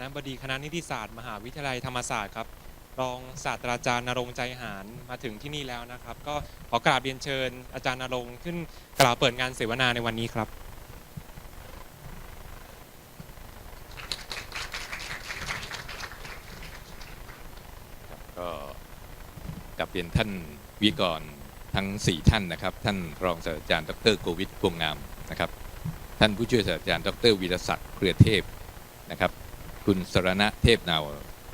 ณบดีคณะนิติศาสตร์ มหาวิทยาลัยธรรมศาสตร์ครับรองศาสตราจารย์นรงใจหารมาถึงที่นี่แล้วนะครับ ก็ขอกราบเรียนเชิญอาจารย์นรงขึ้นกล่าวเปิดงานเสวนาในวันนี้ครับ ก็กลับเรียนท่านวิกรทั้ง 4 ท่านนะครับ ท่านรองศาสตราจารย์ดรโกวิทพวงงามนะครับ ท่านผู้ช่วยศาสตราจารย์ดรวีรศักดิ์เครือเทพนะครับ คุณสรณะเทพนาว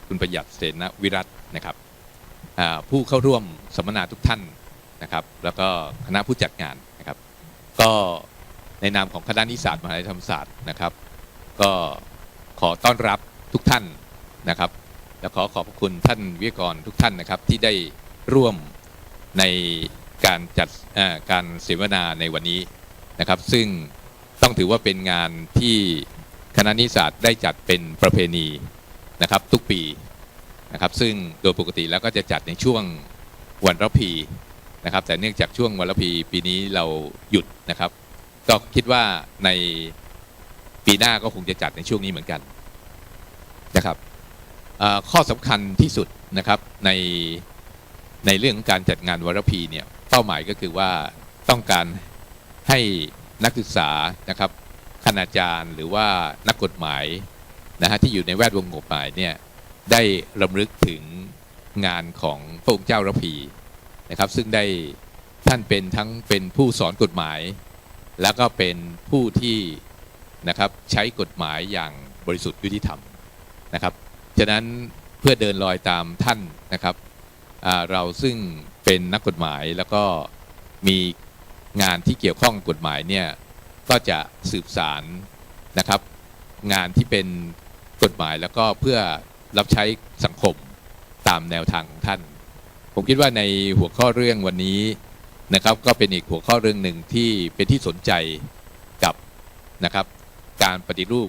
คุณประหยัดเสนวิรัตนะครับผู้เข้าร่วมสัมมนาทุกท่านนะครับ แล้วก็คณะผู้จัดงานนะครับ ก็ในนามของคณะนิสสัตมหาวิทยาลัยธรรมศาสตร์นะครับ ก็ขอต้อนรับทุกท่านนะครับ และขอขอบคุณท่านวิทยากรทุกท่านนะครับที่ได้ร่วมในการจัดการเสวนาในวันนี้นะครับ ซึ่งต้องถือว่าเป็นงานที่ คณะนิสสัตได้จัดเป็นประเพณีนะครับทุกปีนะครับซึ่งโดยปกติแล้วก็จะจัดในช่วงวันระพีนะครับแต่เนื่องจากช่วงวันระพีปีนี้เราหยุดนะครับ ก็คิดว่าในปีหน้าก็คงจะจัดในช่วงนี้เหมือนกันนะครับข้อสำคัญที่สุดนะครับในในเรื่องของการจัดงานวรพีเนี่ยเป้าหมายก็คือว่าต้องการให้นักศึกษานะครับ คณาจารย์ หรือว่านักกฎหมายนะฮะที่อยู่ในแวดวงกฎหมายเนี่ยได้รำลึกถึงงานของพระองค์เจ้าระพีนะครับ ซึ่งได้ท่านเป็นทั้งเป็นผู้สอนกฎหมาย แล้วก็เป็นผู้ที่นะครับใช้กฎหมายอย่างบริสุทธิ์ยุติธรรมนะครับฉะนั้นเพื่อเดินรอยตามท่านนะครับเราซึ่งเป็นนักกฎหมายแล้วก็มีงานที่เกี่ยวข้องกฎหมายเนี่ย ก็จะสืบสารนะครับ งานที่เป็นกฎหมายแล้วก็เพื่อรับใช้สังคมตามแนวทางของท่าน ผมคิดว่าในหัวข้อเรื่องวันนี้นะครับ ก็เป็นอีกหัวข้อเรื่องหนึ่งที่เป็นที่สนใจกับนะครับการปฏิรูป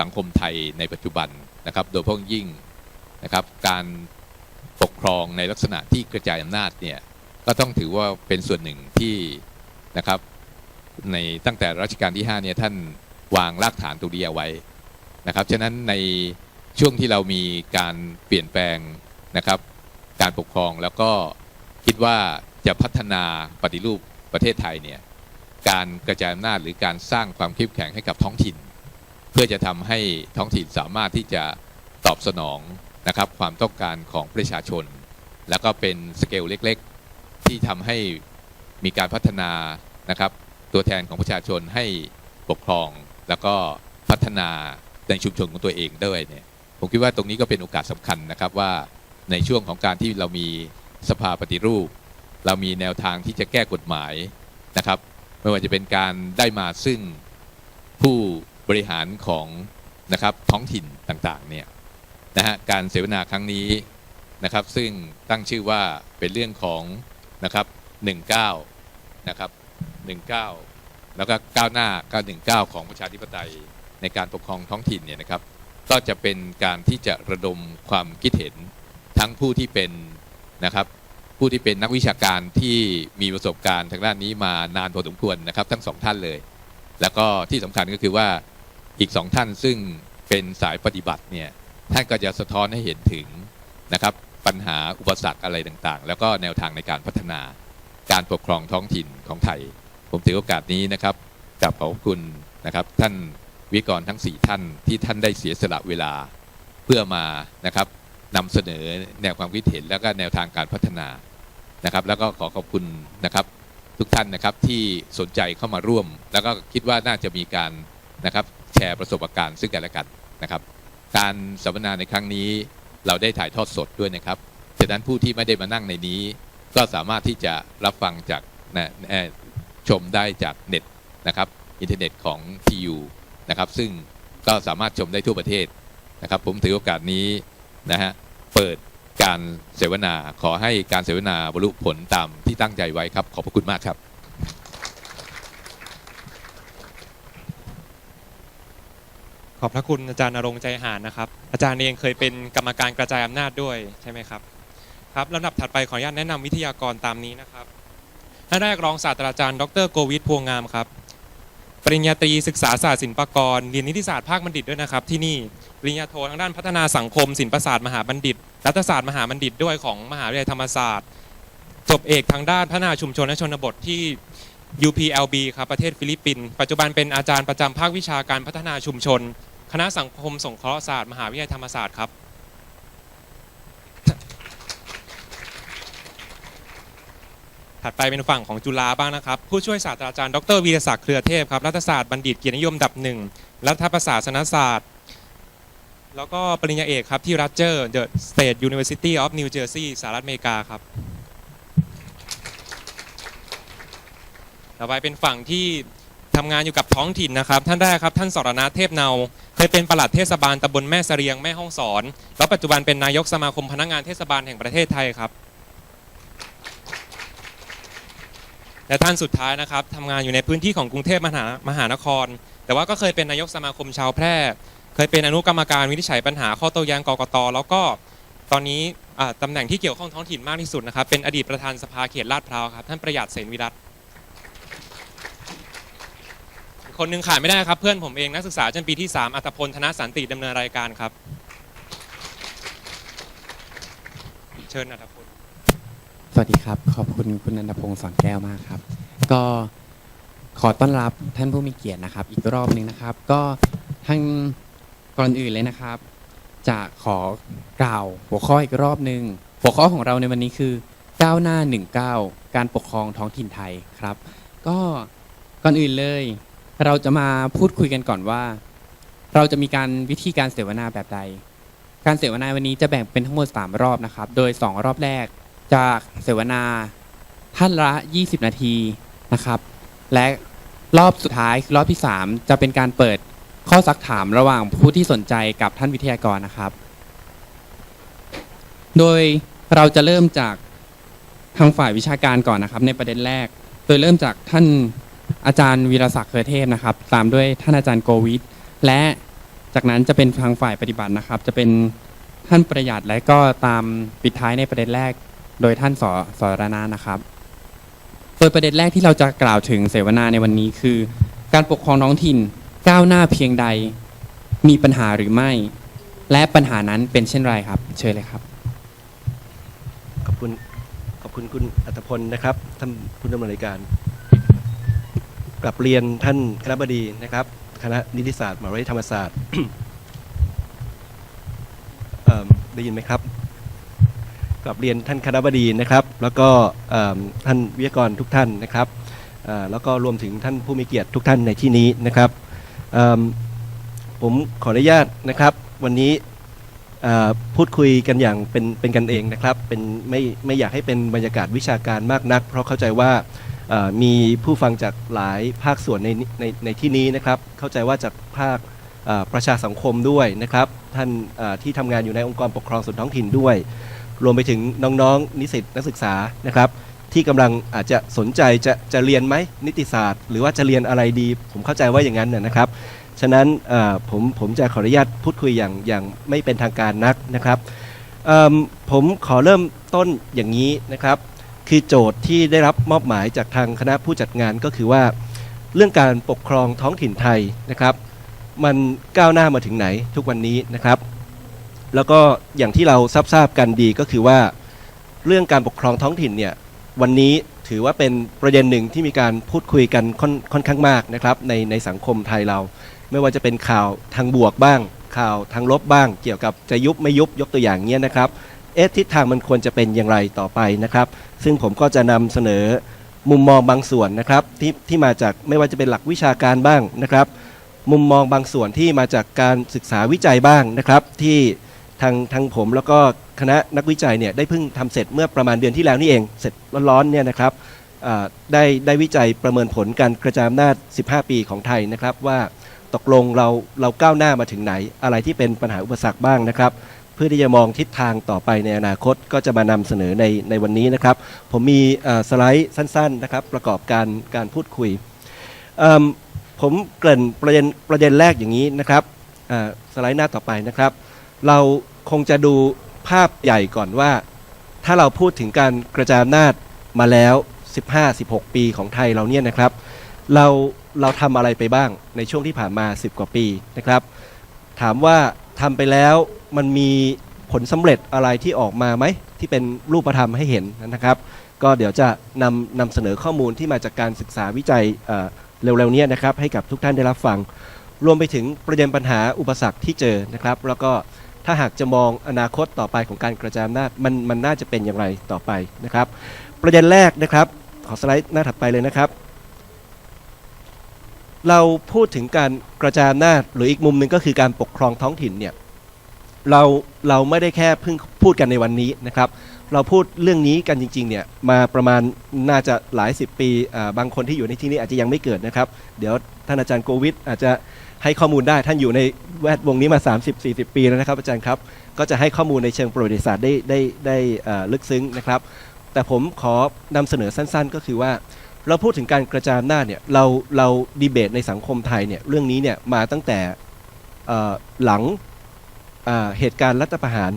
สังคมไทยในปัจจุบันนะครับ โดยเฉพาะยิ่งนะครับการปกครองในลักษณะที่กระจายอำนาจเนี่ยก็ต้องถือว่าเป็นส่วนหนึ่งที่นะครับ ในตั้งแต่รัชกาลที่5เนี่ยท่านวางรากฐานตรงนี้เอาไว้นะครับฉะนั้นในช่วงที่เรามีการเปลี่ยนแปลงนะครับ การปกครองแล้วก็คิดว่าจะพัฒนาปฏิรูปประเทศไทยเนี่ยการกระจายอำนาจหรือการสร้างความเข้มแข็งให้กับท้องถิ่น เพื่อจะทำให้ท้องถิ่นสามารถที่จะตอบสนองนะครับความต้องการของประชาชน แล้วก็เป็นสเกลเล็ก ๆ ที่ทำให้มีการพัฒนานะครับ ตัวแทนของประชาชนให้ปกครองแล้วก็พัฒนาในชุมชนของตัวเองด้วยเนี่ยผมคิดว่าตรงนี้ก็เป็นโอกาสสำคัญนะครับว่าในช่วงของการที่เรามีสภาปฏิรูป เรามีแนวทางที่จะแก้กฎหมายนะครับ ไม่ว่าจะเป็นการได้มาซึ่งผู้บริหารของนะครับท้องถิ่นต่างๆเนี่ยนะฮะการเสวนาครั้งนี้นะครับซึ่งตั้งชื่อว่าเป็นเรื่องของนะครับ 19 นะครับ 19 แล้วก็ก้าวหน้า 919 ของประชาธิปไตยในการปกครองท้องถิ่นเนี่ยนะครับ ก็จะเป็นการที่จะระดมความคิดเห็นทั้งผู้ที่เป็นนะครับผู้ที่เป็นนักวิชาการที่มีประสบการณ์ทางด้านนี้มานานพอสมควรนะครับ ทั้งสองท่านเลย แล้วก็ที่สำคัญก็คือว่าอีกสองท่านซึ่งเป็นสายปฏิบัติเนี่ยท่านก็จะสะท้อนให้เห็นถึงนะครับปัญหาอุปสรรคอะไรต่างๆ แล้วก็แนวทางในการพัฒนาการปกครองท้องถิ่นของไทย ผมถือโอกาสนี้นะครับกลับขอบคุณนะครับ ท่านวิกรทั้ง 4 ท่านที่ท่านได้เสียสละเวลาเพื่อมานะครับนำเสนอแนวความคิดเห็นแล้วก็แนวทางการพัฒนานะครับ แล้วก็ขอขอบคุณนะครับทุกท่านนะครับที่สนใจเข้ามาร่วม แล้วก็คิดว่าน่าจะมีการนะครับแชร์ประสบการณ์ซึ่งกันและกันนะครับ การสัมมนาในครั้งนี้เราได้ถ่ายทอดสดด้วยนะครับฉะนั้นผู้ที่ไม่ได้มานั่งในนี้ ก็สามารถที่จะรับฟังจากนะ ชมได้จากเน็ตนะครับอินเทอร์เน็ตของ TU นะครับซึ่งก็สามารถชมได้ทั่วประเทศนะครับ ผมถือโอกาสนี้นะฮะเปิดการเสวนาขอให้การเสวนาบรรลุผลตามที่ตั้งใจไว้ครับ ขอบพระคุณมากครับ ขอบพระคุณอาจารย์นรงใจหารนะครับ อาจารย์เองเคยเป็นกรรมการกระจายอำนาจด้วยใช่ไหมครับครับลำดับถัดไปขออนุญาตแนะนำวิทยากรตามนี้นะครับ ท่านแรกรองศาสตราจารย์ดรโกวิทพวงงามครับ ปริญญาตรีศึกษาศาสตร์ศิลปากรเรียนนิติศาสตร์ภาคบัณฑิตด้วยนะครับ ที่นี่ปริญญาโททางด้านพัฒนาสังคมศิลปศาสตร์มหาบัณฑิต รัฐศาสตร์มหาบัณฑิตด้วยของมหาวิทยาลัยธรรมศาสตร์จบเอกทางด้านพัฒนาชุมชนและชนบทที่ UPLB ครับประเทศฟิลิปปินส์ปัจจุบันเป็นอาจารย์ประจำภาควิชาการพัฒนาชุมชน คณะสังคมสงเคราะห์ศาสตร์มหาวิทยาลัยธรรมศาสตร์ครับ ถัดไปเป็นฝั่งของจุฬาบ้างนะครับ ผู้ช่วยศาสตราจารย์ดรวีรศักดิ์เครือเทพครับรัฐศาสตร์บัณฑิตเกียรตินิยมดับหนึ่งรัฐประศาสนศาสตร์ แล้วก็ปริญญาเอกครับที่รั g เจอร์ The State University of New Jersey สหรัฐอเมริกาครับต่อไปเป็นฝั่งที่ทำงานอยู่กับท้องถิ่นนะครับ ท่านแรกครับท่านสรณะเทพเนาเคยเป็นปลัดเทศบาลตำบลแม่เสรียงแม่ห้องสอน แล้วปัจจุบันเป็นนายกสมาคมพนักงานเทศบาลแห่งประเทศไทยครับ และท่านสุดท้ายนะครับทำงานอยู่ในพื้นที่ของกรุงเทพมหามหานคร แต่ว่าก็เคยเป็นนายกสมาคมชาวแพร่ เคยเป็นอนุกรรมการวินิจฉัยปัญหาข้อโต้แย้งกกตแล้วก็ตอนนี้ตำแหน่งที่เกี่ยวข้องท้องถิ่นมากที่สุดนะครับเป็นอดีตประธานสภาเขตลาดพร้าวครับท่านประหยัดเสนวิรัตคนหนึ่งขาดไม่ได้ครับเพื่อนผมเองนักศึกษาชั้นปีที่ 3 อัตพลธนสันติดำเนินรายการครับ เชิญอัตพล สวัสดีครับ ขอบคุณคุณนันทพงศ์สอนแก้วมากครับ ก็ขอต้อนรับท่านผู้มีเกียรตินะครับ อีกรอบหนึ่งนะครับ ก็ทั้งก่อนอื่นเลยนะครับ จะขอกล่าวหัวข้ออีกรอบหนึ่งหัวข้อของเราในวันนี้คือก้าวหน้า 19 การปกครองท้องถิ่นไทยครับ ก็ก่อนอื่นเลย เราจะมาพูดคุยกันก่อนว่า เราจะมีการวิธีการเสวนาแบบใด การเสวนาวันนี้จะแบ่งเป็นทั้งหมด 3 รอบนะครับ โดย 2 รอบแรก จากเสวนาท่านละ 20 นาทีนะครับ และรอบสุดท้ายคือรอบที่ 3 จะเป็นการเปิดข้อซักถามระหว่างผู้ที่สนใจกับท่านวิทยากรนะครับ โดยเราจะเริ่มจากทางฝ่ายวิชาการก่อนนะครับ ในประเด็นแรก โดยเริ่มจากท่านอาจารย์วีรศักดิ์เครือเทพนะครับ ตามด้วยท่านอาจารย์โกวิทและจากนั้นจะเป็นทางฝ่ายปฏิบัตินะครับ จะเป็นท่านประหยัดและก็ตามปิดท้ายในประเด็นแรก โดยท่านสสรนานะครับ โดยประเด็นแรกที่เราจะกล่าวถึงเสวนาในวันนี้คือ การปกครองท้องถิ่นก้าวหน้าเพียงใด มีปัญหาหรือไม่ และปัญหานั้นเป็นเช่นไรครับ เชิญเลยครับ ขอบคุณขอบคุณคุณอัตพลนะครับท่านผู้ดำเนินรายการกลับเรียนท่านคณะบดีนะครับ คณะนิติศาสตร์มหาวิทยาลัยธรรมศาสตร์ได้ยินไหมครับ กับเรียนท่านคณะบดีนะครับ แล้วก็ท่านวิทยากรทุกท่านนะครับแล้วก็รวมถึงท่านผู้มีเกียรติทุกท่านในที่นี้นะครับผมขออนุญาตนะครับ วันนี้พูดคุยกันอย่างเป็นเป็นกันเองนะครับเป็นไม่ไม่อยากให้เป็นบรรยากาศวิชาการมากนัก เพราะเข้าใจว่ามีผู้ฟังจากหลายภาคส่วนในในในที่นี้นะครับ เข้าใจว่าจากภาคประชาสังคมด้วยนะครับ ท่านที่ทำงานอยู่ในองค์กรปกครองส่วนท้องถิ่นด้วย รวมไปถึงน้องๆ นิสิตนักศึกษานะครับ ที่กำลังอาจจะสนใจจะจะเรียนไหมนิติศาสตร์ หรือว่าจะเรียนอะไรดี ผมเข้าใจว่าอย่างนั้นนะครับฉะนั้นผมผมจะขออนุญาตพูดคุยอย่างอย่างไม่เป็นทางการนักนะครับผมขอเริ่มต้นอย่างนี้นะครับ คือโจทย์ที่ได้รับมอบหมายจากทางคณะผู้จัดงานก็คือว่า เรื่องการปกครองท้องถิ่นไทยนะครับ มันก้าวหน้ามาถึงไหนทุกวันนี้นะครับ แล้วก็อย่างที่เราทราบกันดีก็คือว่าเรื่องการปกครองท้องถิ่นเนี่ยวันนี้ถือว่าเป็นประเด็นหนึ่งที่มีการพูดคุยกันค่อนค่อนข้างมากนะครับในในสังคมไทยเรา ไม่ว่าจะเป็นข่าวทางบวกบ้าง ข่าวทางลบบ้าง เกี่ยวกับจะยุบไม่ยุบยกตัวอย่างเนี้ยนะครับเอ๊ะทิศทางมันควรจะเป็นอย่างไรต่อไปนะครับ ซึ่งผมก็จะนำเสนอมุมมองบางส่วนนะครับที่ที่มาจากไม่ว่าจะเป็นหลักวิชาการบ้างนะครับ มุมมองบางส่วนที่มาจากการศึกษาวิจัยบ้างนะครับที่ ทางทางผมแล้วก็คณะนักวิจัยเนี่ยได้เพิ่งทำเสร็จเมื่อประมาณเดือนที่แล้วนี่เอง เสร็จร้อนๆเนี่ยนะครับได้ได้วิจัยประเมินผลการกระจายอำนาจ 15 ปีของไทยนะครับ ว่าตกลงเราเราก้าวหน้ามาถึงไหน อะไรที่เป็นปัญหาอุปสรรคบ้างนะครับ เพื่อที่จะมองทิศทางต่อไปในอนาคตก็จะมานำเสนอในในวันนี้นะครับ ผมมีสไลด์สั้นๆนะครับ ประกอบการการพูดคุย ผมเกริ่นประเด็นประเด็นแรกอย่างนี้นะครับสไลด์หน้าต่อไปนะครับ เราคงจะดูภาพใหญ่ก่อนว่า ถ้าเราพูดถึงการกระจายอำนาจมาแล้ว 15-16 ปีของไทยเราเนี่ยนะครับ เราเราทำอะไรไปบ้างในช่วงที่ผ่านมา 10 กว่าปีนะครับ ถามว่าทำไปแล้วมันมีผลสำเร็จอะไรที่ออกมาไหม ที่เป็นรูปธรรมให้เห็นนะครับ ก็เดี๋ยวจะนำนำเสนอข้อมูลที่มาจากการศึกษาวิจัยเร็วๆเนี้นะครับ ให้กับทุกท่านได้รับฟัง รวมไปถึงประเด็นปัญหาอุปสรรคที่เจอนะครับ แล้วก็ ถ้าหากจะมองอนาคตต่อไปของการกระจายอำนาจมันมันน่าจะเป็นอย่างไรต่อไปนะครับ ประเด็นแรกนะครับ ขอสไลด์หน้าถัดไปเลยนะครับ เราพูดถึงการกระจายอำนาจหรืออีกมุมหนึ่งก็คือการปกครองท้องถิ่นเนี่ยเราเราไม่ได้แค่เพิ่งพูดกันในวันนี้นะครับ เราพูดเรื่องนี้กันจริงๆเนี่ยมาประมาณน่าจะหลายสิบปีบางคนที่อยู่ในที่นี้อาจจะยังไม่เกิดนะครับ เดี๋ยวท่านอาจารย์โกวิทอาจจะ ให้ข้อมูลได้ท่านอยู่ในแวดวงนี้มา 30-40 ปีแล้วนะครับอาจารย์ครับก็จะให้ข้อมูลในเชิงประวัติศาสตร์ได้ได้ได้ลึกซึ้งนะครับ แต่ผมขอนำเสนอสั้นๆ ก็คือว่า เราพูดถึงการกระจายอำนาจเนี่ยเราเราดีเบตในสังคมไทยเนี่ยเรื่องนี้เนี่ยมาตั้งแต่หลังเหตุการณ์รัฐประหาร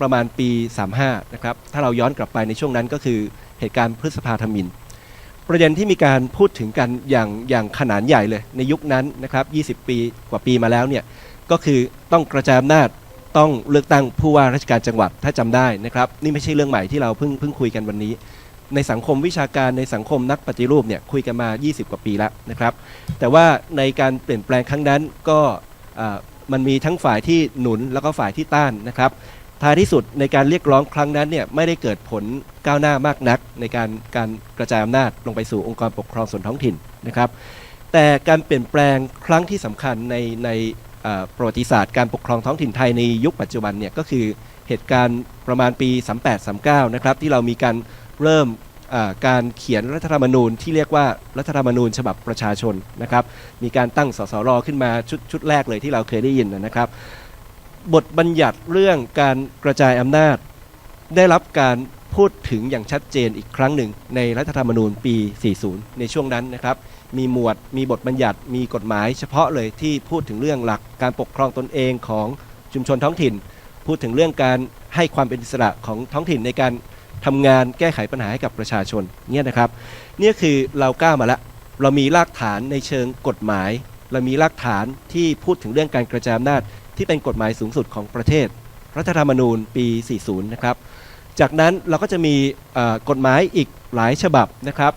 ประมาณปี 35 นะครับ ถ้าเราย้อนกลับไปในช่วงนั้นก็คือเหตุการณ์พฤษภาธมิน ประเด็นที่มีการพูดถึงกันอย่างอย่างขนาดใหญ่เลย ในยุคนั้นนะครับ 20 ปีกว่าปีมาแล้วเนี่ยก็คือต้องกระจายอำนาจต้องเลือกตั้งผู้ว่าราชการจังหวัดถ้าจำได้นะครับ นี่ไม่ใช่เรื่องใหม่ที่เราเพิ่งเพิ่งคุยกันวันนี้ ในสังคมวิชาการในสังคมนักปฏิรูปเนี่ยคุยกันมา 20 กว่าปีแล้วนะครับ แต่ว่าในการเปลี่ยนแปลงครั้งนั้นก็มันมีทั้งฝ่ายที่หนุนแล้วก็ฝ่ายที่ต้านนะครับ ท้ายที่สุดในการเรียกร้องครั้งนั้นเนี่ยไม่ได้เกิดผลก้าวหน้ามากนัก ในการการกระจายอำนาจลงไปสู่องค์กรปกครองส่วนท้องถิ่นนะครับ แต่การเปลี่ยนแปลงครั้งที่สำคัญในในประวัติศาสตร์การปกครองท้องถิ่นไทยในยุคปัจจุบันเนี่ยก็คือเหตุการณ์ประมาณปี 38-39 นะครับที่เรามีการเริ่มการเขียนรัฐธรรมนูญที่เรียกว่ารัฐธรรมนูญฉบับประชาชนนะครับ มีการตั้งสสรขึ้นมาชุดชุดแรกเลยที่เราเคยได้ยินนะครับ บทบัญญัติเรื่องการกระจายอำนาจ ได้รับการพูดถึงอย่างชัดเจนอีกครั้งหนึ่ง ในรัฐธรรมนูญปี 40 ในช่วงนั้นนะครับ มีหมวดมีบทบัญญัติมีกฎหมาย เฉพาะเลยที่พูดถึงเรื่องหลักการปกครองตนเองของชุมชนท้องถิ่น พูดถึงเรื่องการให้ความเป็นอิสระของท้องถิ่นในการทำงานแก้ไขปัญหาให้กับประชาชนเนี่ยนะครับเนี่ยคือเราก้าวมาแล้วเรามีรากฐานในเชิงกฎหมาย เรามีรากฐานที่พูดถึงเรื่องการกระจายอำนาจ ที่เป็นกฎหมายสูงสุดของประเทศ รัฐธรรมนูญปี 40 นะครับ จากนั้นเราก็จะมีกฎหมายอีกหลายฉบับนะครับ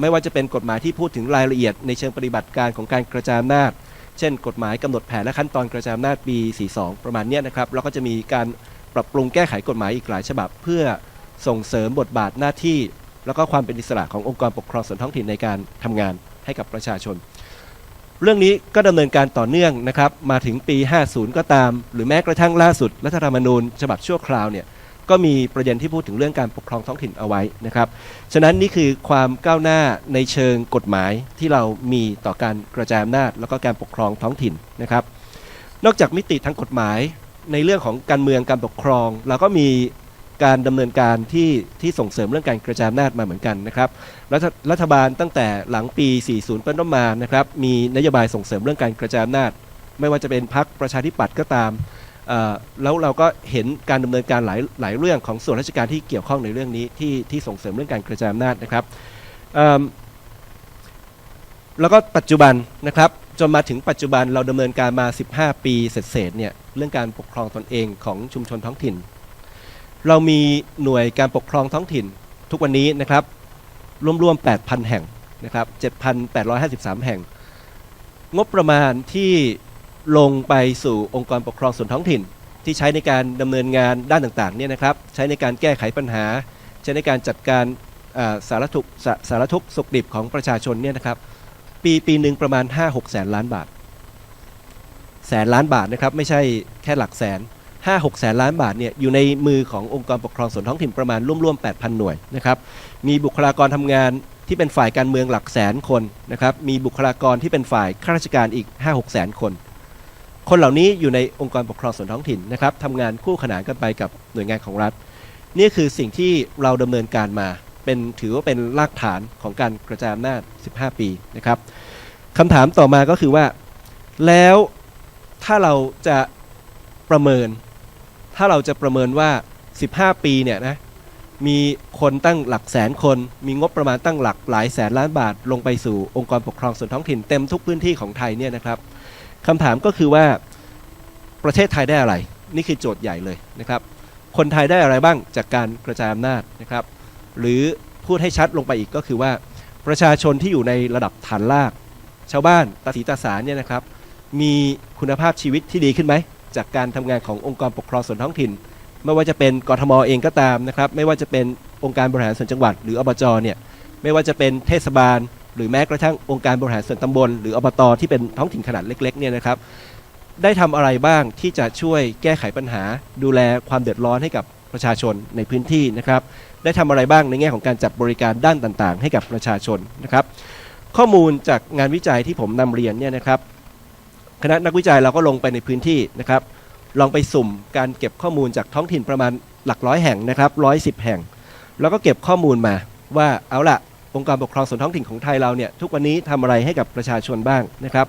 ไม่ว่าจะเป็นกฎหมายที่พูดถึงรายละเอียด ในเชิงปฏิบัติการของการกระจายอำนาจ เช่น กฎหมายกำหนดแผนและขั้นตอนกระจายอำนาจปี 42 ประมาณนี้นะครับเราก็จะมีการปรับปรุงแก้ไขกฎหมายอีกหลายฉบับ เพื่อส่งเสริมบทบาทหน้าที่ แล้วก็ความเป็นอิสระขององค์กรปกครองส่วนท้องถิ่นในการทำงานให้กับประชาชน เรื่องนี้ก็ดำเนินการต่อเนื่องนะครับมาถึงปี 50 ก็ตาม หรือแม้กระทั่งล่าสุดรัฐธรรมนูญฉบับชั่วคราวเนี่ยก็มีประเด็นที่พูดถึงเรื่องการปกครองท้องถิ่นเอาไว้นะครับ ฉะนั้นนี่คือความก้าวหน้าในเชิงกฎหมายที่เรามีต่อการกระจายอำนาจ แล้วก็การปกครองท้องถิ่นนะครับ นอกจากมิติทางกฎหมายในเรื่องของการเมืองการปกครอง เราก็มี การดำเนินการที่ที่ส่งเสริมเรื่องการกระจายอำนาจมาเหมือนกันนะครับรัฐรัฐบาลตั้งแต่หลังปี 40 เป็นต้นมานะครับมีนโยบายส่งเสริมเรื่องการกระจายอำนาจ ไม่ว่าจะเป็นพรรคประชาธิปัตย์ก็ตามแล้วเราก็เห็นการดำเนินการหลายหลายเรื่องของส่วนราชการที่เกี่ยวข้องในเรื่องนี้ที่ที่ส่งเสริมเรื่องการกระจายอำนาจนะครับแล้วก็ปัจจุบันนะครับจนมาถึงปัจจุบันเราดำเนินการมา 15 ปีเสร็จเนี่ยเรื่องการปกครองตนเองของชุมชนท้องถิ่น เรามีหน่วยการปกครองท้องถิ่นทุกวันนี้นะครับรวมๆ 8,000 แห่งนะครับ 7,853 แห่ง งบประมาณที่ลงไปสู่องค์กรปกครองส่วนท้องถิ่น ที่ใช้ในการดำเนินงานด้านต่างๆเนี่ยนะครับ ใช้ในการแก้ไขปัญหา ใช้ในการจัดการสารทุกสสารทุกสุขดิบของประชาชนเนี่ยนะครับ ปีปีหนึ่งประมาณ 5-6 แสนล้านบาท แสนล้านบาทนะครับ ไม่ใช่แค่หลักแสน 5 6แสนล้านบาทเนี่ยอยู่ในมือขององค์กรปกครองส่วนท้องถิ่นประมาณร่วมๆ8,000 หน่วยนะครับมีบุคลากรทำงานที่เป็นฝ่ายการเมืองหลักแสนคนนะครับมีบุคลากรที่เป็นฝ่ายข้าราชการอีก 5 6แสนคน คนเหล่านี้อยู่ในองค์กรปกครองส่วนท้องถิ่นนะครับทำงานคู่ขนานกันไปกับหน่วยงานของรัฐ นี่คือสิ่งที่เราดำเนินการมา เป็นถือว่าเป็นรากฐานของการกระจายอำนาจ 15 ปีนะครับคำถามต่อมาก็คือว่า แล้วถ้าเราจะประเมิน ถ้าเราจะประเมินว่า 15 ปีเนี่ยนะมีคนตั้งหลักแสนคน มีงบประมาณตั้งหลักหลายแสนล้านบาท ลงไปสู่องค์กรปกครองส่วนท้องถิ่นเต็มทุกพื้นที่ของไทยเนี่ยนะครับคำถามก็คือว่าประเทศไทยได้อะไร นี่คือโจทย์ใหญ่เลยนะครับ คนไทยได้อะไรบ้างจากการกระจายอำนาจนะครับ หรือพูดให้ชัดลงไปอีกก็คือว่า ประชาชนที่อยู่ในระดับฐานลาก ชาวบ้านตาสีตาสารเนี่ยนะครับ มีคุณภาพชีวิตที่ดีขึ้นไหม จากการทำงานขององค์กรปกครองส่วนท้องถิ่น ไม่ว่าจะเป็นกทมเองก็ตามนะครับ ไม่ว่าจะเป็นองค์การบริหารส่วนจังหวัด หรืออบจเนี่ยไม่ว่าจะเป็นเทศบาล หรือแม้กระทั่งองค์การบริหารส่วนตำบล หรืออบตที่เป็นท้องถิ่นขนาดเล็กๆเนี่ยนะครับได้ทำอะไรบ้างที่จะช่วยแก้ไขปัญหา ดูแลความเดือดร้อนให้กับประชาชนในพื้นที่นะครับได้ทำอะไรบ้างในแง่ของการจัดบริการด้านต่างๆ ให้กับประชาชนนะครับข้อมูลจากงานวิจัยที่ผมนำเรียนเนี่ยนะครับ คณะนักวิจัยเราก็ลงไปในพื้นที่นะครับ ลองไปสุ่มการเก็บข้อมูลจากท้องถิ่นประมาณหลักร้อยแห่งนะครับร้อยสิบแห่ง แล้วก็เก็บข้อมูลมาว่าเอาละองค์การปกครองส่วนท้องถิ่นของไทยเราเนี่ยทุกวันนี้ทำอะไรให้กับประชาชนบ้างนะครับ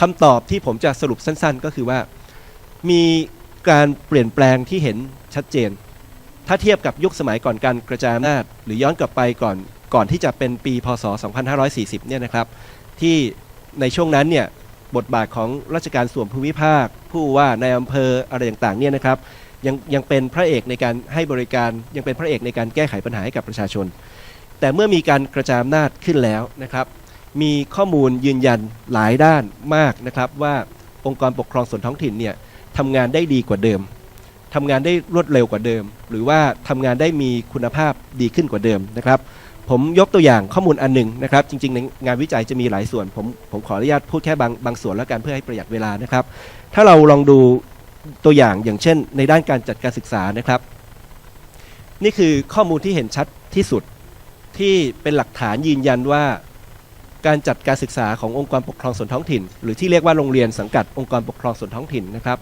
คำตอบที่ผมจะสรุปสั้นๆ ก็คือว่า มีการเปลี่ยนแปลงที่เห็นชัดเจน ถ้าเทียบกับยุคสมัยก่อนการกระจายอำนาจหรือย้อนกลับไปก่อนก่อนที่จะเป็นปีพศ 2540 เนี่ยนะครับ ที่ในช่วงนั้นเนี่ย บทบาทของราชการส่วนภูมิภาค ผู้ว่าในอำเภออะไรต่างๆเนี่ยนะครับยังยังเป็นพระเอกในการให้บริการยังเป็นพระเอกในการแก้ไขปัญหาให้กับประชาชน แต่เมื่อมีการกระจายอำนาจขึ้นแล้วนะครับ มีข้อมูลยืนยันหลายด้านมากนะครับ ว่าองค์กรปกครองส่วนท้องถิ่นเนี่ยทำงานได้ดีกว่าเดิมทำงานได้รวดเร็วกว่าเดิม หรือว่าทำงานได้มีคุณภาพดีขึ้นกว่าเดิมนะครับ ผมยกตัวอย่างข้อมูลอันหนึ่งนะครับ จริงๆในงานวิจัยจะมีหลายส่วน ผมผมขออนุญาตพูดแค่บางบางส่วนแล้วกันเพื่อให้ประหยัดเวลานะครับ ถ้าเราลองดูตัวอย่างอย่างเช่น ในด้านการจัดการศึกษานะครับ นี่คือข้อมูลที่เห็นชัดที่สุดที่เป็นหลักฐานยืนยันว่าการจัดการศึกษาขององค์กรปกครองส่วนท้องถิ่น หรือที่เรียกว่าโรงเรียนสังกัดองค์กรปกครองส่วนท้องถิ่นนะครับ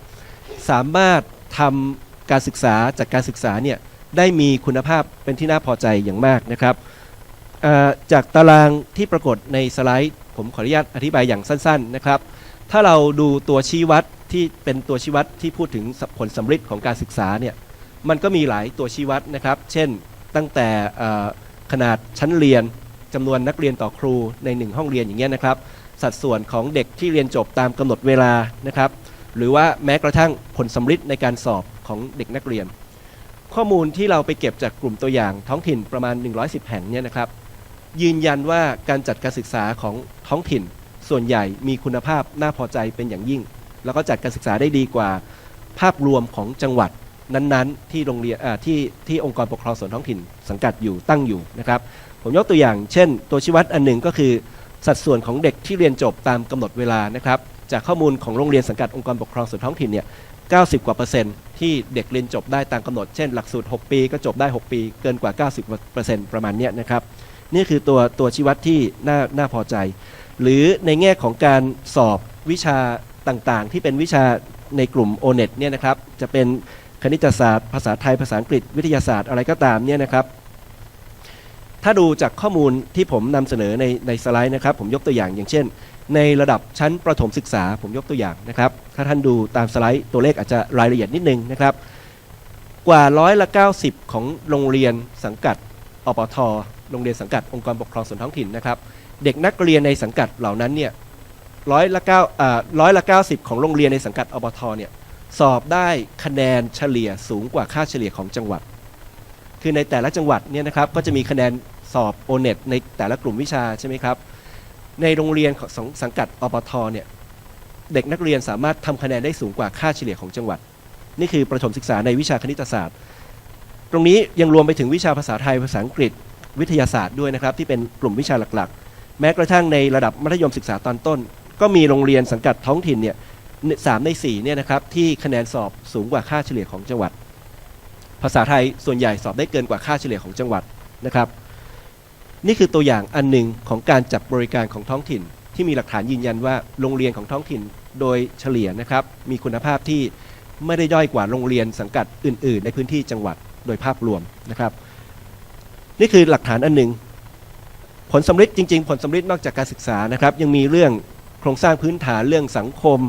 สามารถทำการศึกษาจัดการศึกษาเนี่ยได้มีคุณภาพเป็นที่น่าพอใจอย่างมากนะครับ จากตารางที่ปรากฏในสไลด์ ผมขออนุญาตอธิบายอย่างสั้นๆนะครับ ถ้าเราดูตัวชี้วัดที่เป็นตัวชี้วัดที่พูดถึงผลสำฤทธิ์ของการศึกษาเนี่ยมันก็มีหลายตัวชี้วัดนะครับ เช่นตั้งแต่ขนาดชั้นเรียนจำนวนนักเรียนต่อครูในหนึ่งห้องเรียนอย่างเงี้ยนะครับ สัดส่วนของเด็กที่เรียนจบตามกำหนดเวลานะครับ หรือว่าแม้กระทั่งผลสำฤทธิ์ในการสอบของเด็กนักเรียน ข้อมูลที่เราไปเก็บจากกลุ่มตัวอย่างท้องถิ่นประมาณ 110 แห่งเนี่ยนะครับ ยืนยันว่าการจัดการศึกษาของท้องถิ่น ส่วนใหญ่มีคุณภาพน่าพอใจเป็นอย่างยิ่ง แล้วก็จัดการศึกษาได้ดีกว่า ภาพรวมของจังหวัดนั้นๆ ที่โรงเรียนอ่าที่ที่องค์กรปกครองส่วนท้องถิ่น สังกัดอยู่ตั้งอยู่นะครับผมยกตัวอย่างเช่น ตัวชี้วัดอันหนึ่งก็คือ สัดส่วนของเด็กที่เรียนจบตามกำหนดเวลานะครับจากข้อมูลของโรงเรียนสังกัดองค์กรปกครองส่วนท้องถิ่นเนี่ย90 กว่าเปอร์เซ็นต์ที่เด็กเรียนจบได้ตามกำหนด เช่น หลักสูตร 6 ปีก็จบได้ 6 ปี เกินกว่า 90 เปอร์เซ็นต์ประมาณนี้นะครับ นี่คือตัวตัวชี้วัดที่น่าน่าพอใจ หรือในแง่ของการสอบวิชาต่างๆ ที่เป็นวิชาในกลุ่ม o n e t เนี่ยนะครับจะเป็นคณิตศาสตร์ ภาษาไทยภาษาอังกฤษวิทยาศาสตร์อะไรก็ตามเนี่ยนะครับ ถ้าดูจากข้อมูลที่ผมนำเสนอในในสไลด์นะครับ ผมยกตัวอย่างอย่างเช่น ในระดับชั้นประถมศึกษาผมยกตัวอย่างนะครับ ถ้าท่านดูตามสไลด์ตัวเลขอาจจะรายละเอียดนิดนึงนะครับ กว่าร้อยละ 90 ของโรงเรียนสังกัดอปท โรงเรียนสังกัดองค์กรปกครองส่วนท้องถิ่นนะครับ เด็กนักเรียนในสังกัดเหล่านั้นเนี่ยร้อยละเก้าอ่าร้อยละ90ของโรงเรียนในสังกัดอบทเนี่ยสอบได้คะแนนเฉลี่ยสูงกว่าค่าเฉลี่ยของจังหวัด คือในแต่ละจังหวัดเนี่ยนะครับก็จะมีคะแนนสอบโอเน็ตในแต่ละกลุ่มวิชาใช่ไหมครับ ในโรงเรียนของสังกัดอบทเนี่ยเด็กนักเรียนสามารถทำคะแนนได้สูงกว่าค่าเฉลี่ยของจังหวัด นี่คือประถมศึกษาในวิชาคณิตศาสตร์ ตรงนี้ยังรวมไปถึงวิชาภาษาไทยภาษาอังกฤษ วิทยาศาสตร์ด้วยนะครับที่เป็นกลุ่มวิชาหลักๆ แม้กระทั่งในระดับมัธยมศึกษาตอนต้น ก็มีโรงเรียนสังกัดท้องถิ่นเนี่ยสามในสี่เนี่ยนะครับที่คะแนนสอบสูงกว่าค่าเฉลี่ยของจังหวัด ภาษาไทยส่วนใหญ่สอบได้เกินกว่าค่าเฉลี่ยของจังหวัดนะครับ นี่คือตัวอย่างอันหนึ่งของการจัดบริการของท้องถิ่น ที่มีหลักฐานยืนยันว่าโรงเรียนของท้องถิ่นโดยเฉลี่ยนะครับมีคุณภาพที่ไม่ได้ด้อยกว่าโรงเรียนสังกัดอื่น ๆ ในพื้นที่จังหวัดโดยภาพรวมนะครับ นี่คือหลักฐานอันหนึ่ง ผลสำลิดจริง ๆ ผลสำลิดนอกจากการศึกษานะครับ ยังมีเรื่องโครงสร้างพื้นฐานเรื่องสังคม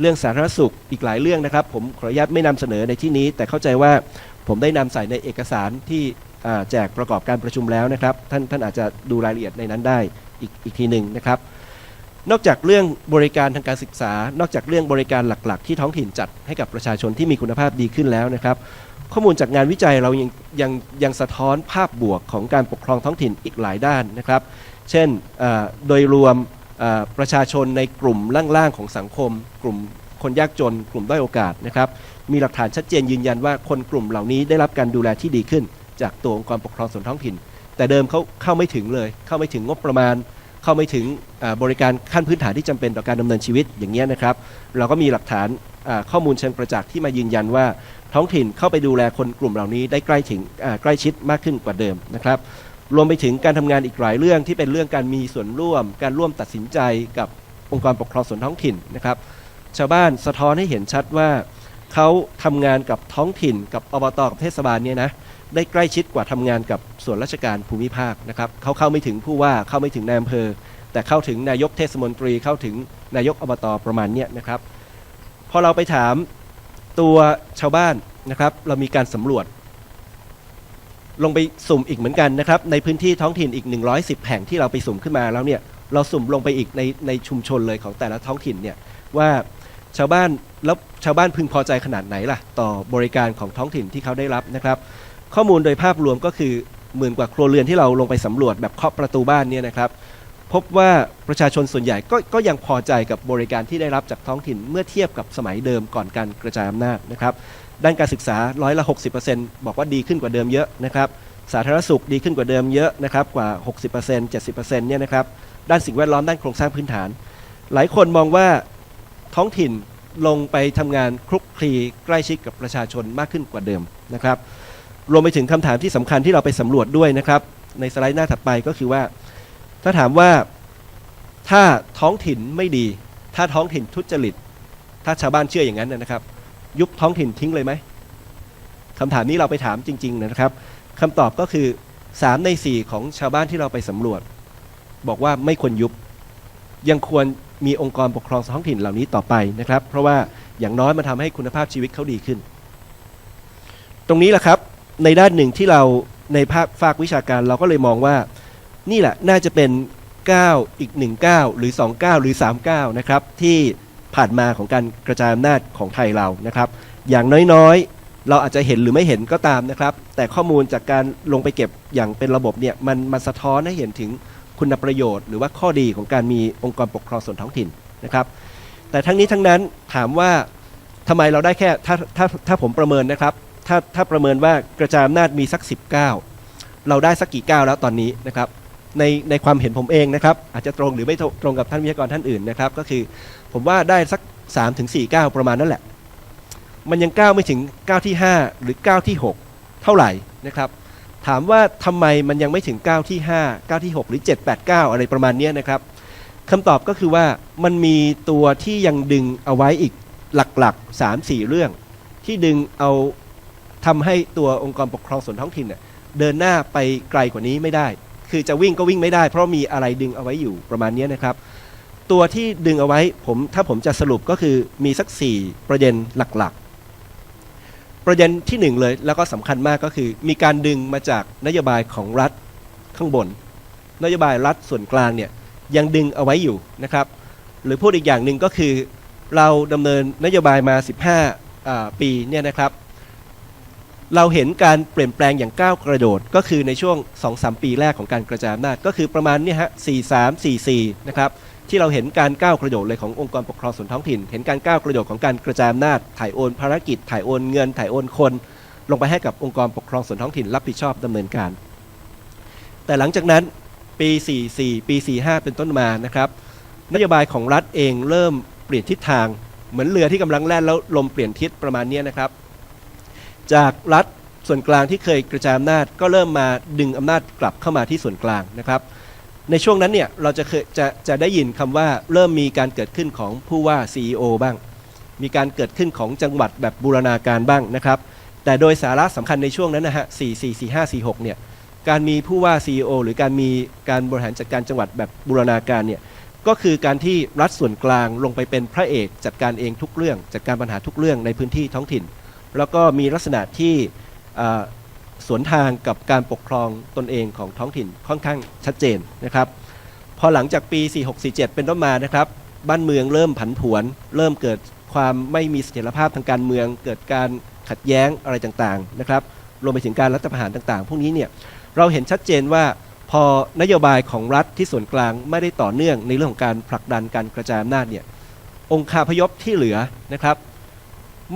เรื่องสาธารณสุขอีกหลายเรื่องนะครับ ผมขออนุญาตไม่นำเสนอในที่นี้ แต่เข้าใจว่าผมได้นำใส่ในเอกสารที่แจกประกอบการประชุมแล้วนะครับ ท่านท่านอาจจะดูรายละเอียดในนั้นได้อีกอีกทีหนึ่งนะครับ นอกจากเรื่องบริการทางการศึกษา นอกจากเรื่องบริการหลัก ๆ ที่ท้องถิ่นจัดให้กับประชาชนที่มีคุณภาพดีขึ้นแล้วนะครับข้อมูลจากงานวิจัยเรายังยังยังสะท้อนภาพบวกของการปกครองท้องถิ่นอีกหลายด้านนะครับ เช่นโดยรวมประชาชนในกลุ่มล่างๆของสังคม กลุ่มคนยากจน กลุ่มด้อยโอกาสนะครับมีหลักฐานชัดเจนยืนยันว่าคนกลุ่มเหล่านี้ได้รับการดูแลที่ดีขึ้น จากตัวองค์กรปกครองส่วนท้องถิ่น แต่เดิมเขาเข้าไม่ถึงเลย เข้าไม่ถึงงบประมาณ เข้าไม่ถึงบริการขั้นพื้นฐานที่จำเป็นต่อการดำเนินชีวิตอย่างเงี้นะครับ เราก็มีหลักฐานข้อมูลเชิงประจักษ์ที่มายืนยันว่าท้องถิ่นเข้าไปดูแลคนกลุ่มเหล่านี้ได้ใกล้ถึงใกล้ชิดมากขึ้นกว่าเดิมนะครับรวมไปถึงการทำงานอีกหลายเรื่องที่เป็นเรื่องการมีส่วนร่วม การร่วมตัดสินใจกับองค์กรปกครองส่วนท้องถิ่นนะครับ ชาวบ้านสะท้อนให้เห็นชัดว่าเขาทำงานกับท้องถิ่นกับอบตกับเทศบาลเนี่ยนะ ได้ใกล้ชิดกว่าทำงานกับส่วนราชการภูมิภาคนะครับเขาเข้าไม่ถึงผู้ว่าเข้าไม่ถึงนายอำเภอ แต่เข้าถึงนายกเทศมนตรีเข้าถึงนายกอบตประมาณเนี้ยนะครับ พอเราไปถามตัวชาวบ้านนะครับ เรามีการสำรวจ ลงไปสุ่มอีกเหมือนกันนะครับ ในพื้นที่ท้องถิ่นอีก 110 แห่งที่เราไปสุ่มขึ้นมาแล้วเนี่ยเราสุ่มลงไปอีกในในชุมชนเลยของแต่ละท้องถิ่นเนี่ยว่าชาวบ้านแล้วชาวบ้านพึงพอใจขนาดไหนล่ะ ต่อบริการของท้องถิ่นที่เขาได้รับนะครับ ข้อมูลโดยภาพรวมก็คือหมื่นกว่าครัวเรือนที่เราลงไปสำรวจแบบเคาะประตูบ้านเนี่ยนะครับ พบว่าประชาชนส่วนใหญ่ก็ก็ยังพอใจกับบริการที่ได้รับจากท้องถิ่นเมื่อเทียบกับสมัยเดิมก่อนการกระจายอำนาจนะครับ ด้านการศึกษาร้อยละ 60%บอกว่าดีขึ้นกว่าเดิมเยอะนะครับ สาธารณสุขดีขึ้นกว่าเดิมเยอะนะครับกว่า 60% 70%เนี่ยนะครับ ด้านสิ่งแวดล้อมด้านโครงสร้างพื้นฐาน หลายคนมองว่าท้องถิ่นลงไปทำงานคลุกคลีใกล้ชิดกับประชาชนมากขึ้นกว่าเดิมนะครับ รวมไปถึงคำถามที่สำคัญที่เราไปสำรวจด้วยนะครับ ในสไลด์หน้าถัดไปก็คือว่า ถ้าถามว่าถ้าท้องถิ่นไม่ดี ถ้าท้องถิ่นทุจริต ถ้าชาวบ้านเชื่ออย่างนั้นนะครับ ยุบท้องถิ่นทิ้งเลยไหมคำถามนี้เราไปถามจริง ๆ นะครับคำตอบก็คือ 3 ใน 4 ของชาวบ้านที่เราไปสำรวจ บอกว่าไม่ควรยุบ ยังควรมีองค์กรปกครองท้องถิ่นเหล่านี้ต่อไปนะครับ เพราะว่าอย่างน้อยมันทำให้คุณภาพชีวิตเขาดีขึ้น ตรงนี้แหละครับ ในด้านหนึ่งที่เราในภาคภาควิชาการเราก็เลยมองว่า นี่แหละน่าจะเป็นก้าอีกหนึ่งก้าหรือสองก้าหรือสามก้านะครับ ที่ผ่านมาของการกระจายอำนาจของไทยเรานะครับ อย่างน้อยๆ เราอาจจะเห็นหรือไม่เห็นก็ตามนะครับ แต่ข้อมูลจากการลงไปเก็บอย่างเป็นระบบเนี่ยมันมันสะท้อนให้เห็นถึงคุณประโยชน์ หรือว่าข้อดีของการมีองค์กรปกครองส่วนท้องถิ่นนะครับ แต่ทั้งนี้ทั้งนั้นถามว่าทำไมเราได้แค่ถ้าถ้าถ้าผมประเมินนะครับ ถ้าถ้าประเมินว่ากระจายอำนาจมีสัก10ก้าเราได้สักกี่ก้าวแล้วตอนนี้นะครับในในความเห็นผมเองนะครับอาจจะตรงหรือไม่ตรงกับท่านวิทยากรท่านอื่นนะครับก็คือผมว่าได้สัก3ถึง4ก้าวประมาณนั่นแหละ มันยังก้าวไม่ถึงก้าวที่ 5 หรือก้าวที่ 6 เท่าไหร่นะครับถามว่าทำไมมันยังไม่ถึงก้าวที่5ก้าวที่ 6 หรือ 7 8 9 อะไรประมาณนี้นะครับคำตอบก็คือว่ามันมีตัวที่ยังดึงเอาไว้อีกหลักๆ 3-4 เรื่อง ที่ดึงเอา ทำให้ตัวองค์กรปกครองส่วนท้องถิ่นเนี่ยเดินหน้าไปไกลกว่านี้ไม่ได้ คือจะวิ่งก็วิ่งไม่ได้ เพราะมีอะไรดึงเอาไว้อยู่ประมาณนี้นะครับ ตัวที่ดึงเอาไว้ผมถ้าผมจะสรุปก็คือมีสัก 4 ประเด็นหลักๆ ประเด็นที่หนึ่งเลยแล้วก็สำคัญมากก็คือ มีการดึงมาจากนโยบายของรัฐข้างบน นโยบายรัฐส่วนกลางเนี่ยยังดึงเอาไว้อยู่นะครับ หรือพูดอีกอย่างหนึ่งก็คือ เราดำเนินนโยบายมา 15อ่าปีเนี่ยนะครับ เราเห็นการเปลี่ยนแปลงอย่างก้าวกระโดด ก็คือในช่วง 2-3 ปีแรกของการกระจายอำนาจก็คือประมาณเนี่ยฮะ 43 44 นะครับที่เราเห็นการก้าวกระโดดเลยขององค์กรปกครองส่วนท้องถิ่น เห็นการก้าวกระโดดของการกระจายอำนาจ ถ่ายโอนภารกิจ ถ่ายโอนเงิน ถ่ายโอนคน ลงไปให้กับองค์กรปกครองส่วนท้องถิ่นรับผิดชอบดำเนินการ แต่หลังจากนั้นปี 44 ปี 45 เป็นต้นมานะครับนโยบายของรัฐเองเริ่มเปลี่ยนทิศทาง เหมือนเรือที่กำลังแล่นแล้วลมเปลี่ยนทิศประมาณเนี้ยนะครับ จากรัฐส่วนกลางที่เคยกระจายอำนาจก็เริ่มมาดึงอำนาจกลับเข้ามาที่ส่วนกลางนะครับ ในช่วงนั้นเนี่ยเราจะเคยจะจะได้ยินคำว่าเริ่มมีการเกิดขึ้นของผู้ว่า CEO บ้าง มีการเกิดขึ้นของจังหวัดแบบบูรณาการบ้างนะครับ แต่โดยสาระสำคัญในช่วงนั้นนะฮะ 4 4 4 5 4 6 เนี่ย การมีผู้ว่า CEO หรือการมีการบริหารจัดการจังหวัดแบบบูรณาการเนี่ยก็คือการที่รัฐส่วนกลางลงไปเป็นพระเอกจัดการเองทุกเรื่องจัดการปัญหาทุกเรื่องในพื้นที่ท้องถิ่น แล้วก็มีลักษณะที่สวนทางกับการปกครองตนเองของท้องถิ่นค่อนข้างชัดเจนนะครับพอหลังจากปี 4647 เป็นต้นมานะครับ บ้านเมืองเริ่มผันผวน เริ่มเกิดความไม่มีเสถียรภาพทางการเมือง เกิดการขัดแย้งอะไรต่างๆนะครับรวมไปถึงการรัฐประหารต่างๆ พวกนี้เนี่ยเราเห็นชัดเจนว่าพอนโยบายของรัฐที่ส่วนกลางไม่ได้ต่อเนื่องในเรื่องของการผลักดันการกระจายอำนาจเนี่ยองค์คาพยพที่เหลือนะครับ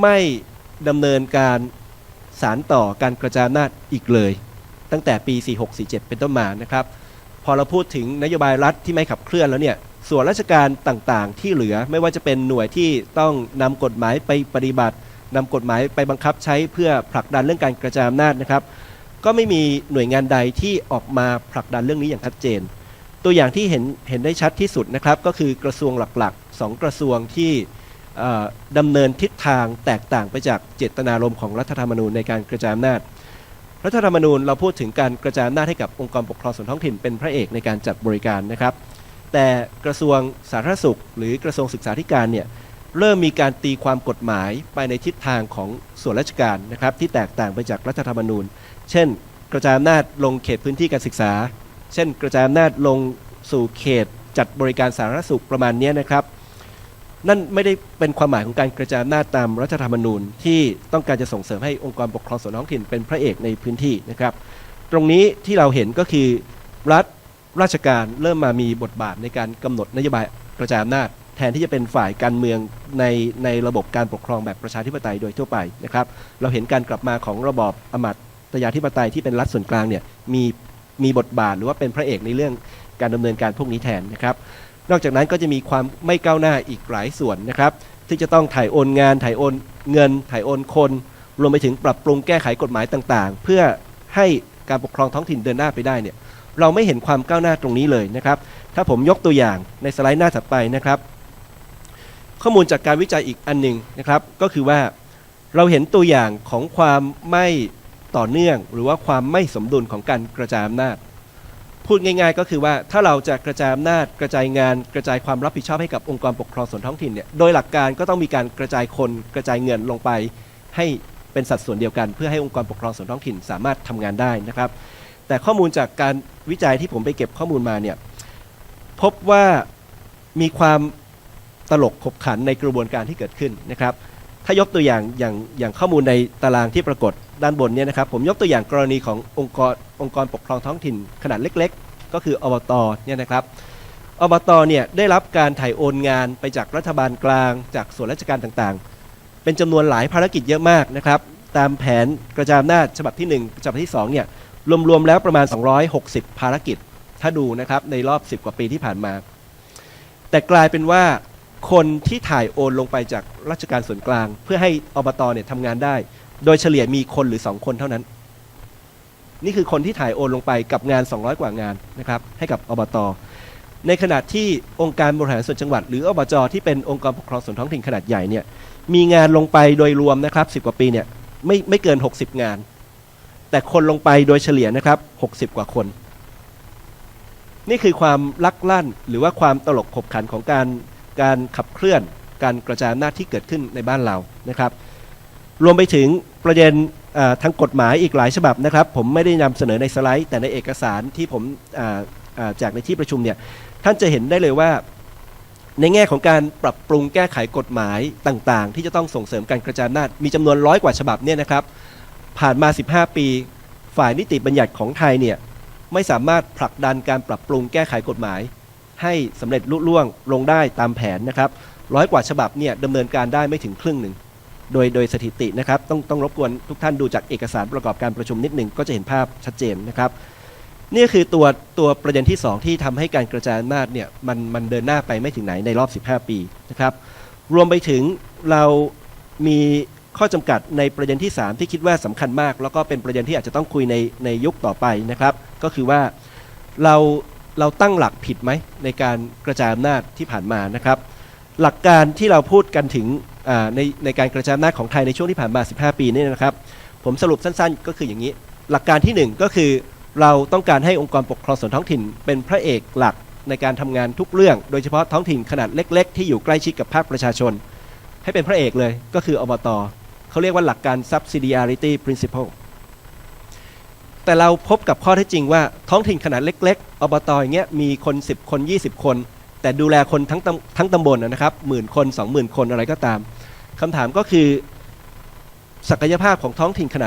ไม่ ดำเนินการสารต่อการกระจายอำนาจอีกเลย ตั้งแต่ปี 4647 เป็นต้นมานะครับ พอเราพูดถึงนโยบายรัฐที่ไม่ขับเคลื่อนแล้วเนี่ยส่วนราชการต่างๆ ที่เหลือไม่ว่าจะเป็นหน่วยที่ต้องนำกฎหมายไปปฏิบัตินำกฎหมายไปบังคับใช้เพื่อผลักดันเรื่องการกระจายอำนาจนะครับ ก็ไม่มีหน่วยงานใดที่ออกมาผลักดันเรื่องนี้อย่างชัดเจน ตัวอย่างที่เห็นเห็นได้ชัดที่สุดนะครับ ก็คือกระทรวงหลักๆ 2 กระทรวงที่ ดำเนินทิศทางแตกต่างไปจากเจตนารมณ์ของรัฐธรรมนูญในการกระจายอำนาจ รัฐธรรมนูญเราพูดถึงการกระจายอำนาจให้กับองค์กรปกครองส่วนท้องถิ่นเป็นพระเอกในการจัดบริการนะครับ แต่กระทรวงสาธารณสุข หรือกระทรวงศึกษาธิการเนี่ยเริ่มมีการตีความกฎหมายไปในทิศทางของส่วนราชการนะครับที่แตกต่างไปจากรัฐธรรมนูญ เช่น กระจายอำนาจลงเขตพื้นที่การศึกษา เช่น กระจายอำนาจลงสู่เขตจัดบริการสาธารณสุขประมาณนี้นะครับ นั่นไม่ได้เป็นความหมายของการกระจายอำนาจตามรัฐธรรมนูญที่ต้องการจะส่งเสริมให้องค์กรปกครองส่วนท้องถิ่นเป็นพระเอกในพื้นที่นะครับ ตรงนี้ที่เราเห็นก็คือ รัฐราชการเริ่มมามีบทบาทในการกำหนดนโยบายกระจายอำนาจ แทนที่จะเป็นฝ่ายการเมืองในในระบบการปกครองแบบประชาธิปไตยโดยทั่วไปนะครับ เราเห็นการกลับมาของระบอบอมาตยาธิปไตยที่เป็นรัฐส่วนกลางเนี่ยมีมีบทบาทหรือว่าเป็นพระเอกในเรื่องการดำเนินการพวกนี้แทนนะครับ นอกจากนั้นก็จะมีความไม่ก้าวหน้าอีกหลายส่วนนะครับที่จะต้องถ่ายโอนงานถ่ายโอนเงินถ่ายโอนคน รวมไปถึงปรับปรุงแก้ไขกฎหมายต่างๆ เพื่อให้การปกครองท้องถิ่นเดินหน้าไปได้เนี่ยเราไม่เห็นความก้าวหน้าตรงนี้เลยนะครับ ถ้าผมยกตัวอย่างในสไลด์หน้าถัดไปนะครับ ข้อมูลจากการวิจัยอีกอันหนึ่งนะครับ ก็คือว่าเราเห็นตัวอย่างของความไม่ต่อเนื่อง หรือว่าความไม่สมดุลของการกระจายอำนาจ พูดง่ายๆ ก็คือว่าถ้าเราจะกระจายอำนาจกระจายงานกระจายความรับผิดชอบให้กับองค์กรปกครองส่วนท้องถิ่นเนี่ยโดยหลักการก็ต้องมีการกระจายคนกระจายเงินลงไป ให้เป็นสัดส่วนเดียวกัน เพื่อให้องค์กรปกครองส่วนท้องถิ่นสามารถทำงานได้นะครับ แต่ข้อมูลจากการวิจัยที่ผมไปเก็บข้อมูลมาเนี่ยพบว่ามีความตลกขบขันในกระบวนการที่เกิดขึ้นนะครับ ถ้ายกตัวอย่างอย่างอย่างข้อมูลในตารางที่ปรากฏ ด้านบนเนี่ยนะครับผมยกตัวอย่างกรณีขององค์กรองค์กรปกครองท้องถิ่นขนาดเล็ก ๆ ก็คืออบตเนี่ยนะครับอบตเนี่ยได้รับการถ่ายโอนงานไปจากรัฐบาลกลาง จากส่วนราชการต่างๆ เป็นจำนวนหลายภารกิจเยอะมากนะครับตามแผนกระจายอำนาจฉบับที่ 1 ฉบับที่2เนี่ยรวมๆแล้วประมาณ 260 ภารกิจ ถ้าดูนะครับในรอบ 10 กว่าปีที่ผ่านมา แต่กลายเป็นว่าคนที่ถ่ายโอนลงไปจากราชการส่วนกลาง เพื่อให้อบตเนี่ยทำงานได้ โดยเฉลี่ยมีคนหรือ 2 คนเท่านั้น นี่คือคนที่ถ่ายโอนลงไปกับงาน 200 กว่างานนะครับให้กับอบต ในขณะที่องค์การบริหารส่วนจังหวัด หรืออบจที่เป็นองค์กรปกครองส่วนท้องถิ่นขนาดใหญ่เนี่ยมีงานลงไปโดยรวมนะครับ10 กว่าปีเนี่ยไม่ไม่เกิน 60 งาน แต่คนลงไปโดยเฉลี่ยนะครับ60 กว่าคน นี่คือความลักลั่นหรือว่าความตลกขบขันของการการขับเคลื่อน การกระจายอำนาจที่เกิดขึ้นในบ้านเรานะครับ รวมไปถึงประเด็นทางกฎหมายอีกหลายฉบับนะครับ ผมไม่ได้นำเสนอในสไลด์ แต่ในเอกสารที่ผมอ่าอ่าแจกในที่ประชุมเนี่ยท่านจะเห็นได้เลยว่าในแง่ของการปรับปรุงแก้ไขกฎหมายต่างๆ ที่จะต้องส่งเสริมการกระจายอำนาจมีจำนวนร้อยกว่าฉบับเนี่ยนะครับ ผ่านมา 15 ปี ฝ่ายนิติบัญญัติของไทยเนี่ยไม่สามารถผลักดันการปรับปรุงแก้ไขกฎหมาย ให้สำเร็จลุล่วงลงได้ตามแผนนะครับร้อยกว่าฉบับเนี่ยดำเนินการได้ไม่ถึงครึ่งหนึ่ง โดยโดยสถิตินะครับต้องต้องรบกวนทุกท่านดูจากเอกสารประกอบการประชุมนิดหนึ่งก็จะเห็นภาพชัดเจนนะครับนี่คือตัวตัวประเด็นที่ 2 ที่ทำให้การกระจายอำนาจเนี่ยมันมันเดินหน้าไปไม่ถึงไหนในรอบ 15 ปีนะครับรวมไปถึงเรามีข้อจำกัดในประเด็นที่ 3 ที่คิดว่าสำคัญมาก แล้วก็เป็นประเด็นที่อาจจะต้องคุยในในยุคต่อไปนะครับ ก็คือว่าเราเราตั้งหลักผิดไหมในการกระจายอำนาจที่ผ่านมานะครับ หลักการที่เราพูดกันถึงในในการกระจายอำนาจของไทยในช่วงที่ผ่านมา 15 ปีนี่นะครับ ผมสรุปสั้นๆ ก็คืออย่างนี้ หลักการที่ 1 ก็คือเราต้องการให้องค์กรปกครองส่วนท้องถิ่น เป็นพระเอกหลักในการทำงานทุกเรื่อง โดยเฉพาะท้องถิ่นขนาดเล็ก ๆ ที่อยู่ใกล้ชิดกับภาคประชาชน ให้เป็นพระเอกเลยก็คืออบตเขาเรียกว่าหลักการ subsidiarity principle แต่แต่เราพบกับข้อเท็จจริงว่าท้องถิ่นขนาดเล็ก ๆ อบตอย่างเงี้ยมีคน 10 คน 20 คน แต่ดูแลคนทั้งตำทั้งตำบลนะนะครับหมื่นคน20,000คนอะไรก็ตามคำถามก็คือศักยภาพของท้องถิ่นขนาด